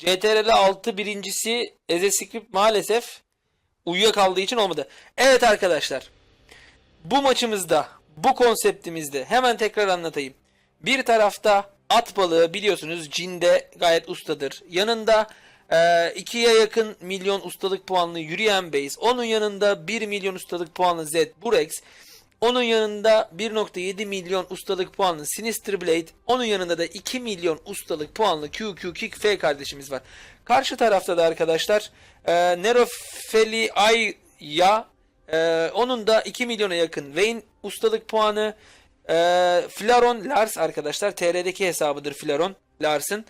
CTRL 6 birincisi Eze Script maalesef uyuyakaldığı için olmadı. Evet arkadaşlar. Bu maçımızda, bu konseptimizde hemen tekrar anlatayım. Bir tarafta at balığı biliyorsunuz cinde gayet ustadır. Yanında e, ikiye yakın milyon ustalık puanlı yürüyen base. Onun yanında 1 milyon ustalık puanlı Z Burex. Onun yanında 1.7 milyon ustalık puanlı Sinister Blade. Onun yanında da 2 milyon ustalık puanlı QQ Kick F kardeşimiz var. Karşı tarafta da arkadaşlar e, Nerofeli Ayya e, onun da 2 milyona yakın Vayne ustalık puanı. E, Flaron Lars arkadaşlar TR'deki hesabıdır Flaron Lars'ın.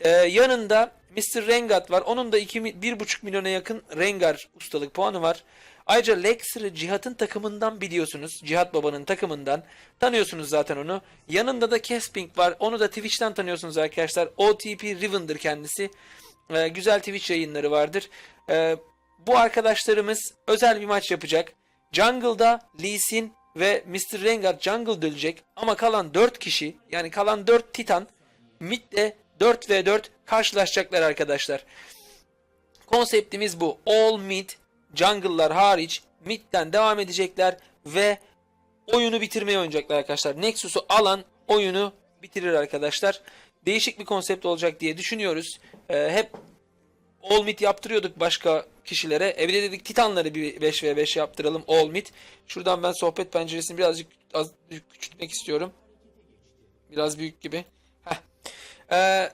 E, yanında Mr. Rengar var. Onun da 2 mi- 1.5 milyona yakın Rengar ustalık puanı var. Ayrıca Lexer'ı Cihat'ın takımından biliyorsunuz. Cihat Baba'nın takımından. Tanıyorsunuz zaten onu. Yanında da Kesping var. Onu da Twitch'ten tanıyorsunuz arkadaşlar. OTP Riven'dır kendisi. Ee, güzel Twitch yayınları vardır. Ee, bu arkadaşlarımız özel bir maç yapacak. Jungle'da Lee Sin ve Mr. Rengar Jungle dölecek. Ama kalan 4 kişi yani kalan 4 Titan midde 4v4 karşılaşacaklar arkadaşlar. Konseptimiz bu. All mid, jungle'lar hariç midden devam edecekler ve oyunu bitirmeye oynayacaklar arkadaşlar. Nexus'u alan oyunu bitirir arkadaşlar. Değişik bir konsept olacak diye düşünüyoruz. Ee, hep All mid yaptırıyorduk başka kişilere. Evde dedik Titanları bir 5v5 yaptıralım All mid. Şuradan ben sohbet penceresini birazcık az küçültmek istiyorum. Biraz büyük gibi. Ee,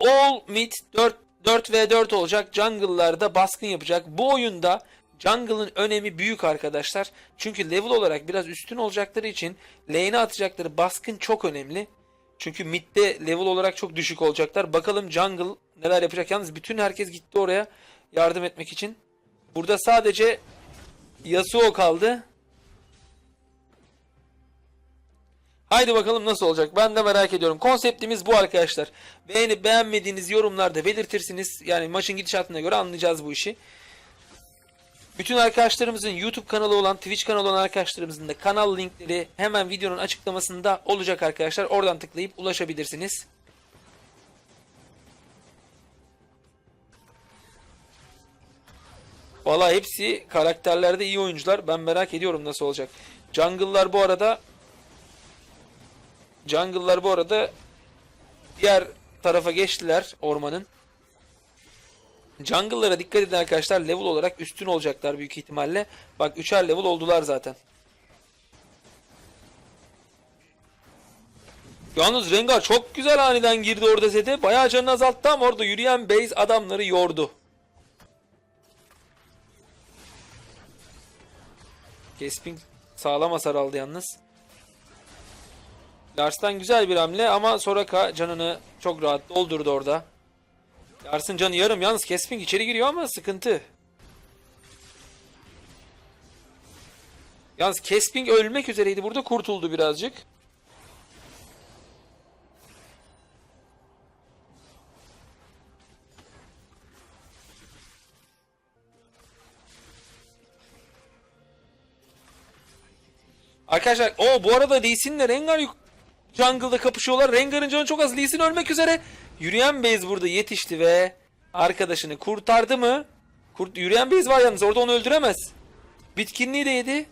All mid 4 4v4 olacak. Jungle'larda baskın yapacak. Bu oyunda Jungle'ın önemi büyük arkadaşlar. Çünkü level olarak biraz üstün olacakları için lane'e atacakları baskın çok önemli. Çünkü midde level olarak çok düşük olacaklar. Bakalım Jungle neler yapacak. Yalnız bütün herkes gitti oraya yardım etmek için. Burada sadece Yasuo kaldı. Haydi bakalım nasıl olacak. Ben de merak ediyorum. Konseptimiz bu arkadaşlar. Beğenip beğenmediğiniz yorumlarda belirtirsiniz. Yani maçın gidişatına göre anlayacağız bu işi. Bütün arkadaşlarımızın YouTube kanalı olan, Twitch kanalı olan arkadaşlarımızın da kanal linkleri hemen videonun açıklamasında olacak arkadaşlar. Oradan tıklayıp ulaşabilirsiniz. Valla hepsi karakterlerde iyi oyuncular. Ben merak ediyorum nasıl olacak. Jungle'lar bu arada Jungle'lar bu arada diğer tarafa geçtiler ormanın. Jungle'lara dikkat edin arkadaşlar. Level olarak üstün olacaklar büyük ihtimalle. Bak 3'er level oldular zaten. Yalnız Rengar çok güzel aniden girdi orada zete. Bayağı canını azalttı ama orada yürüyen base adamları yordu. Kesping sağlam hasar aldı yalnız. Lars'tan güzel bir hamle ama Soraka canını çok rahat doldurdu orada. Lars'ın canı yarım yalnız Kesping içeri giriyor ama sıkıntı. Yalnız Kesping ölmek üzereydi burada kurtuldu birazcık. Arkadaşlar o bu arada Lee Sin'le Rengar jungle'da kapışıyorlar. Rengar'ın canı çok az. Lee Sin ölmek üzere. Yürüyen Base burada yetişti ve arkadaşını kurtardı mı? Kurt yürüyen Base var yalnız orada onu öldüremez. Bitkinliği de yedi.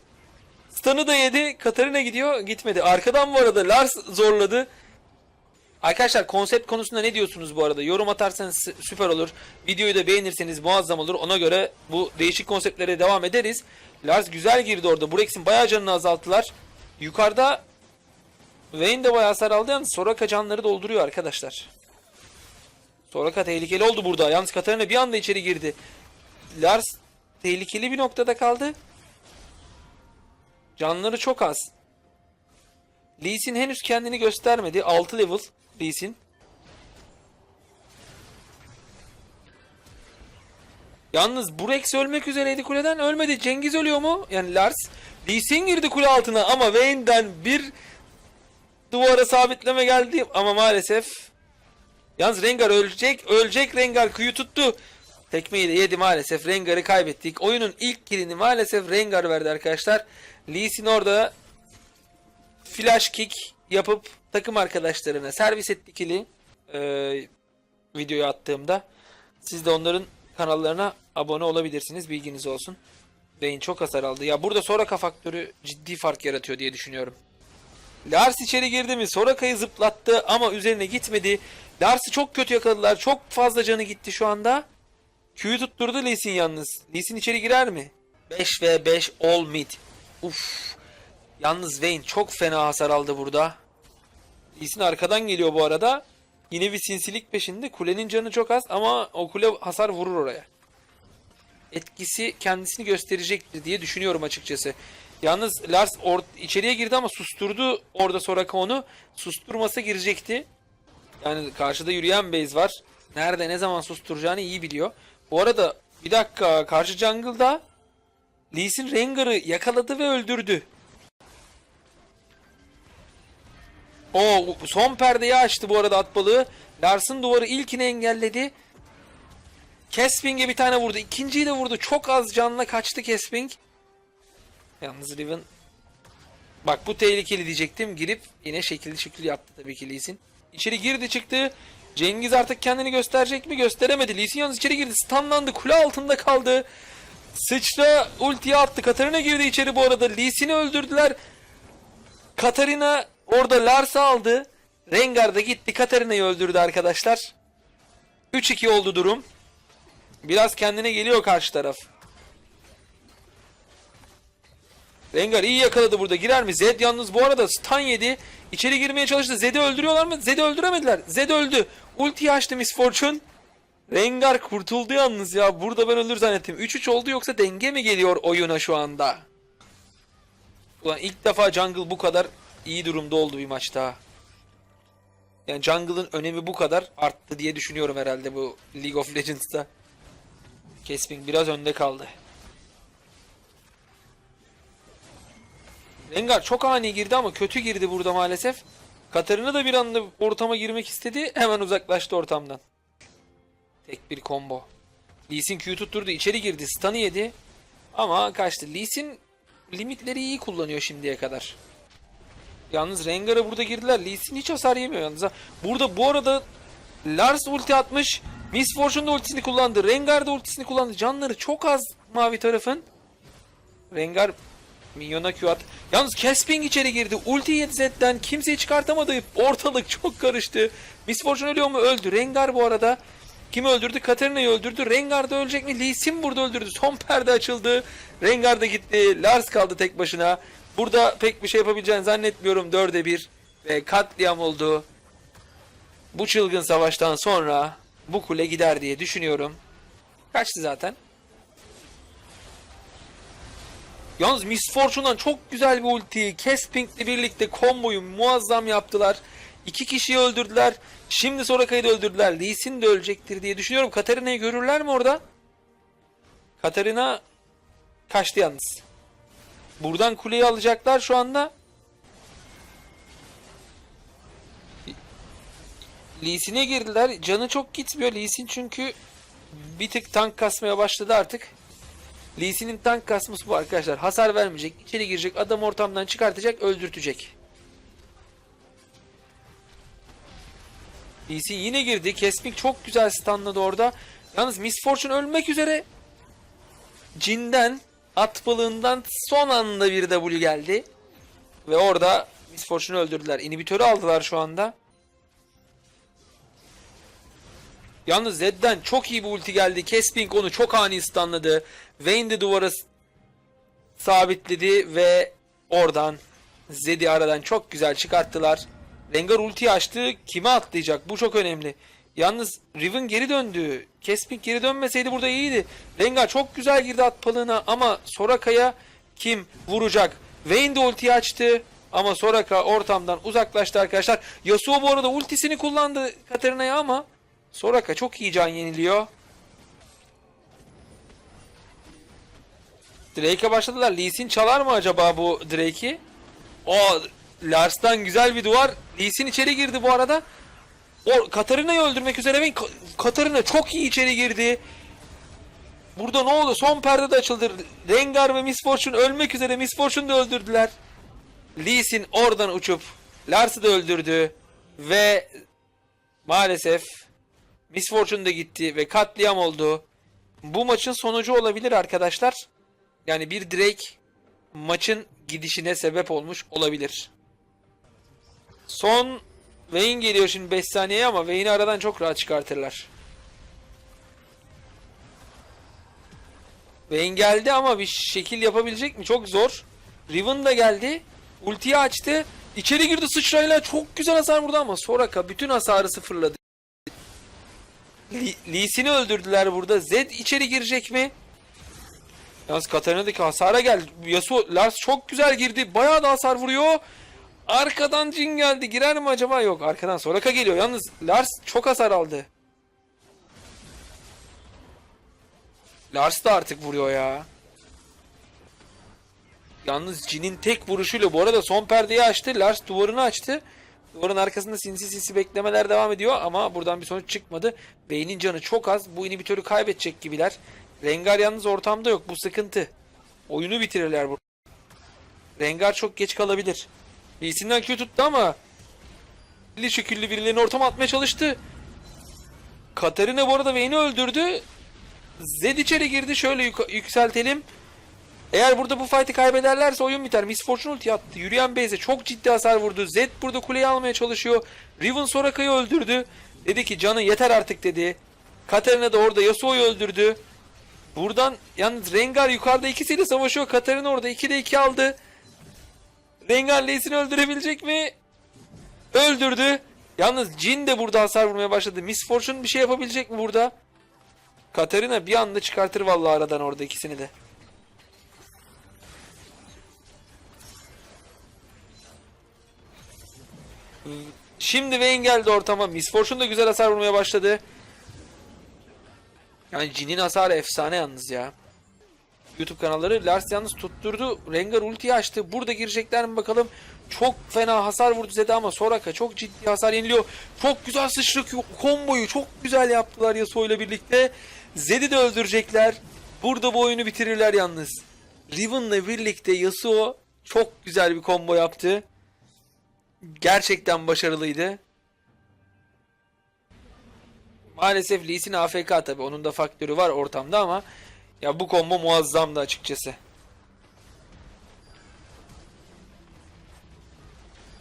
Stun'ı da yedi. Katarina gidiyor. Gitmedi. Arkadan bu arada Lars zorladı. Arkadaşlar konsept konusunda ne diyorsunuz bu arada? Yorum atarsanız sü- süper olur. Videoyu da beğenirseniz muazzam olur. Ona göre bu değişik konseptlere devam ederiz. Lars güzel girdi orada. Burex'in bayağı canını azalttılar. Yukarıda Vayne de bayağı hasar aldı yalnız Soraka canları dolduruyor arkadaşlar. Soraka tehlikeli oldu burada. Yalnız Katarina bir anda içeri girdi. Lars tehlikeli bir noktada kaldı. Canları çok az. Lee Sin henüz kendini göstermedi. 6 level Lee Sin. Yalnız Burex ölmek üzereydi kuleden. Ölmedi. Cengiz ölüyor mu? Yani Lars. Lee Sin girdi kule altına ama Vayne'den bir duvara sabitleme geldi ama maalesef Yalnız Rengar ölecek. Ölecek Rengar kuyu tuttu. Tekmeyi de yedi maalesef. Rengar'ı kaybettik. Oyunun ilk kilini maalesef Rengar verdi arkadaşlar. Lee Sin orada flash kick yapıp takım arkadaşlarına servis etti kili. Ee, videoyu attığımda. Siz de onların kanallarına abone olabilirsiniz. Bilginiz olsun. Vayne çok hasar aldı. Ya burada Soraka faktörü ciddi fark yaratıyor diye düşünüyorum. Lars içeri girdi mi? Soraka'yı zıplattı ama üzerine gitmedi. Lars'ı çok kötü yakaladılar. Çok fazla canı gitti şu anda. Q'yu tutturdu Lee Sin yalnız. Lee Sin içeri girer mi? 5 ve 5 all mid. Uf. Yalnız Vayne çok fena hasar aldı burada. Lee Sin arkadan geliyor bu arada. Yine bir sinsilik peşinde. Kulenin canı çok az ama o kule hasar vurur oraya. Etkisi kendisini gösterecektir diye düşünüyorum açıkçası. Yalnız Lars or- içeriye girdi ama susturdu orada Soraka onu. Susturmasa girecekti. Yani karşıda yürüyen base var. Nerede ne zaman susturacağını iyi biliyor. Bu arada bir dakika karşı jungle'da Lee Sin Rengar'ı yakaladı ve öldürdü. O son perdeyi açtı bu arada at balığı. Lars'ın duvarı ilkini engelledi. Kesping'e bir tane vurdu. İkinciyi de vurdu. Çok az canla kaçtı Kesping. Yalnız Riven Bak bu tehlikeli diyecektim. Girip yine şekilli şekil yaptı tabii ki Lee Sin. İçeri girdi çıktı. Cengiz artık kendini gösterecek mi? Gösteremedi. Lee Sin yalnız içeri girdi. Stunlandı. Kule altında kaldı. Sıçra ultiye attı. Katarina girdi içeri bu arada. Lee Sin'i öldürdüler. Katarina orada Lars'ı aldı. Rengar da gitti. Katarina'yı öldürdü arkadaşlar. 3-2 oldu durum. Biraz kendine geliyor karşı taraf. Rengar iyi yakaladı burada. Girer mi? Zed yalnız bu arada stun yedi. İçeri girmeye çalıştı. Zed'i öldürüyorlar mı? Zed'i öldüremediler. Zed öldü. Ultiyi açtı Miss Fortune. Rengar kurtuldu yalnız ya. Burada ben ölür zannettim. 3-3 oldu yoksa denge mi geliyor oyuna şu anda? Ulan ilk defa jungle bu kadar iyi durumda oldu bir maçta. Yani jungle'ın önemi bu kadar arttı diye düşünüyorum herhalde bu League of Legends'ta. Kesping biraz önde kaldı. Rengar çok ani girdi ama kötü girdi burada maalesef. Katarina da bir anda ortama girmek istedi. Hemen uzaklaştı ortamdan. Tek bir combo. Lee Sin Q'yu tutturdu. içeri girdi. Stun'ı yedi. Ama kaçtı. Lee Sin limitleri iyi kullanıyor şimdiye kadar. Yalnız Rengar'a burada girdiler. Lee Sin hiç hasar yemiyor yalnız. Burada bu arada Lars ulti atmış. Miss Fortune ultisini kullandı. Rengar da ultisini kullandı. Canları çok az mavi tarafın. Rengar Minyona Q at. Yalnız Kesping içeri girdi. Ulti yedi Zed'den. Kimseyi çıkartamadı. Ortalık çok karıştı. Miss Fortune ölüyor mu? Öldü. Rengar bu arada. Kimi öldürdü? Katarina'yı öldürdü. Rengar da ölecek mi? Lee Sin burada öldürdü. Son perde açıldı. Rengar da gitti. Lars kaldı tek başına. Burada pek bir şey yapabileceğini zannetmiyorum. 4'e 1 ve katliam oldu. Bu çılgın savaştan sonra bu kule gider diye düşünüyorum. Kaçtı zaten. Yalnız Miss Fortune'dan çok güzel bir ulti. Kesping'le birlikte komboyu muazzam yaptılar. İki kişiyi öldürdüler. Şimdi Soraka'yı da öldürdüler. Lee Sin de ölecektir diye düşünüyorum. Katarina'yı görürler mi orada? Katarina kaçtı yalnız. Buradan kuleyi alacaklar şu anda. Lee Sin'e girdiler. Canı çok gitmiyor Lee Sin çünkü bir tık tank kasmaya başladı artık. Lee Sin'in tank kasması bu arkadaşlar. Hasar vermeyecek, içeri girecek, adam ortamdan çıkartacak, öldürtecek. Lee Sin yine girdi. Kesmik çok güzel stunladı orada. Yalnız Miss Fortune ölmek üzere. Cinden, at balığından son anda bir W geldi. Ve orada Miss Fortune'u öldürdüler. İnhibitörü aldılar şu anda. Yalnız Zed'den çok iyi bir ulti geldi. Kesping onu çok ani stunladı. Vayne de duvara sabitledi ve oradan Zed'i aradan çok güzel çıkarttılar. Rengar ultiyi açtı. Kime atlayacak? Bu çok önemli. Yalnız Riven geri döndü. Kesping geri dönmeseydi burada iyiydi. Rengar çok güzel girdi at palığına ama Soraka'ya kim vuracak? Vayne de ultiyi açtı. Ama Soraka ortamdan uzaklaştı arkadaşlar. Yasuo bu arada ultisini kullandı Katarina'ya ama Soraka çok iyi can yeniliyor. Drake'e başladılar. Lee Sin çalar mı acaba bu Drake'i? O Lars'tan güzel bir duvar. Lee Sin içeri girdi bu arada. O Katarina'yı öldürmek üzere ben Ka- Katarina çok iyi içeri girdi. Burada ne oldu? Son perde de açıldı. Rengar ve Miss Fortune ölmek üzere. Miss Fortune'u da öldürdüler. Lee Sin oradan uçup Lars'ı da öldürdü. Ve maalesef Miss Fortune da gitti ve katliam oldu. Bu maçın sonucu olabilir arkadaşlar. Yani bir Drake maçın gidişine sebep olmuş olabilir. Son Vayne geliyor şimdi 5 saniyeye ama Vayne'i aradan çok rahat çıkartırlar. Vayne geldi ama bir şekil yapabilecek mi? Çok zor. Riven da geldi. Ultiyi açtı. İçeri girdi sıçrayla. Çok güzel hasar vurdu ama Soraka bütün hasarı sıfırladı. Lee Lee Sin'i öldürdüler burada. Zed içeri girecek mi? Yalnız Katarina'daki hasara gel. Yasuo Lars çok güzel girdi. Bayağı da hasar vuruyor. Arkadan Jin geldi. Girer mi acaba? Yok. Arkadan Soraka geliyor. Yalnız Lars çok hasar aldı. Lars da artık vuruyor ya. Yalnız Jin'in tek vuruşuyla bu arada son perdeyi açtı. Lars duvarını açtı. Duvarın arkasında sinsi sinsi beklemeler devam ediyor ama buradan bir sonuç çıkmadı. Beynin canı çok az. Bu inhibitörü kaybedecek gibiler. Rengar yalnız ortamda yok. Bu sıkıntı. Oyunu bitirirler bu. Rengar çok geç kalabilir. Lee Sin'den Q tuttu ama Li şekilli birilerini ortama atmaya çalıştı. Katarina bu arada Vayne'i öldürdü. Zed içeri girdi. Şöyle yük- yükseltelim. Eğer burada bu fight'i kaybederlerse oyun biter. Miss Fortune ulti attı. Yürüyen Beyze çok ciddi hasar vurdu. Zed burada kuleyi almaya çalışıyor. Riven Soraka'yı öldürdü. Dedi ki canı yeter artık dedi. Katarina da orada Yasuo'yu öldürdü. Buradan yalnız Rengar yukarıda ikisiyle savaşıyor. Katarina orada 2'de 2 aldı. Rengar Lee'sini öldürebilecek mi? Öldürdü. Yalnız Jin de burada hasar vurmaya başladı. Miss Fortune bir şey yapabilecek mi burada? Katarina bir anda çıkartır vallahi aradan orada ikisini de. Şimdi Vayne geldi ortama. Miss Fortune da güzel hasar vurmaya başladı. Yani Jin'in hasarı efsane yalnız ya. YouTube kanalları Lars yalnız tutturdu. Rengar ultiyi açtı. Burada girecekler mi bakalım. Çok fena hasar vurdu Zed'e ama Soraka çok ciddi hasar yeniliyor. Çok güzel sıçrak komboyu çok güzel yaptılar Yasuo ile birlikte. Zed'i de öldürecekler. Burada bu oyunu bitirirler yalnız. Riven'la birlikte Yasuo çok güzel bir combo yaptı. Gerçekten başarılıydı. Maalesef Lee Sin AFK tabi. Onun da faktörü var ortamda ama ya bu combo muazzamdı açıkçası.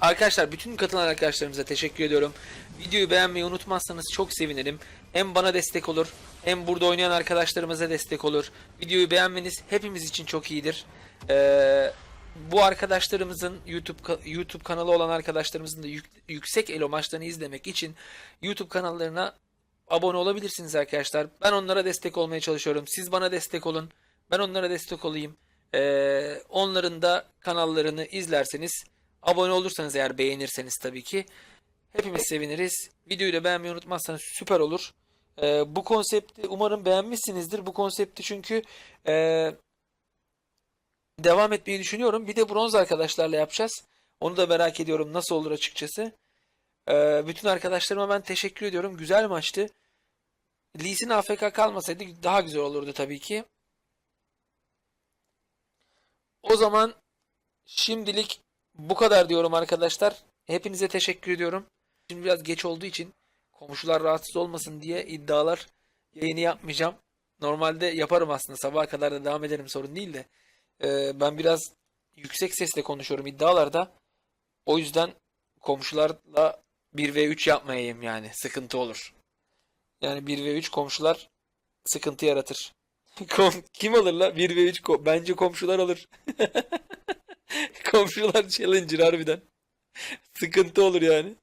Arkadaşlar bütün katılan arkadaşlarımıza teşekkür ediyorum. Videoyu beğenmeyi unutmazsanız çok sevinirim. Hem bana destek olur hem burada oynayan arkadaşlarımıza destek olur. Videoyu beğenmeniz hepimiz için çok iyidir. Ee, bu arkadaşlarımızın YouTube YouTube kanalı olan arkadaşlarımızın da yük- yüksek elo maçlarını izlemek için YouTube kanallarına abone olabilirsiniz arkadaşlar. Ben onlara destek olmaya çalışıyorum. Siz bana destek olun. Ben onlara destek olayım. Ee, onların da kanallarını izlerseniz, abone olursanız eğer beğenirseniz tabii ki hepimiz seviniriz. Videoyu da beğenmeyi unutmazsanız süper olur. Ee, bu konsepti umarım beğenmişsinizdir. Bu konsepti çünkü ee, devam etmeyi düşünüyorum. Bir de bronz arkadaşlarla yapacağız. Onu da merak ediyorum nasıl olur açıkçası. Ee, bütün arkadaşlarıma ben teşekkür ediyorum. Güzel maçtı. Lee Sin AFK kalmasaydı daha güzel olurdu tabii ki. O zaman şimdilik bu kadar diyorum arkadaşlar. Hepinize teşekkür ediyorum. Şimdi biraz geç olduğu için komşular rahatsız olmasın diye iddialar yayını yapmayacağım. Normalde yaparım aslında. Sabaha kadar da devam ederim sorun değil de. Ee, ben biraz yüksek sesle konuşuyorum iddialarda. O yüzden komşularla 1v3 yapmayayım yani. Sıkıntı olur. Yani 1v3 komşular sıkıntı yaratır. Kim alır la? 1v3 ko- bence komşular alır. Komşular challenger harbiden. Sıkıntı olur yani.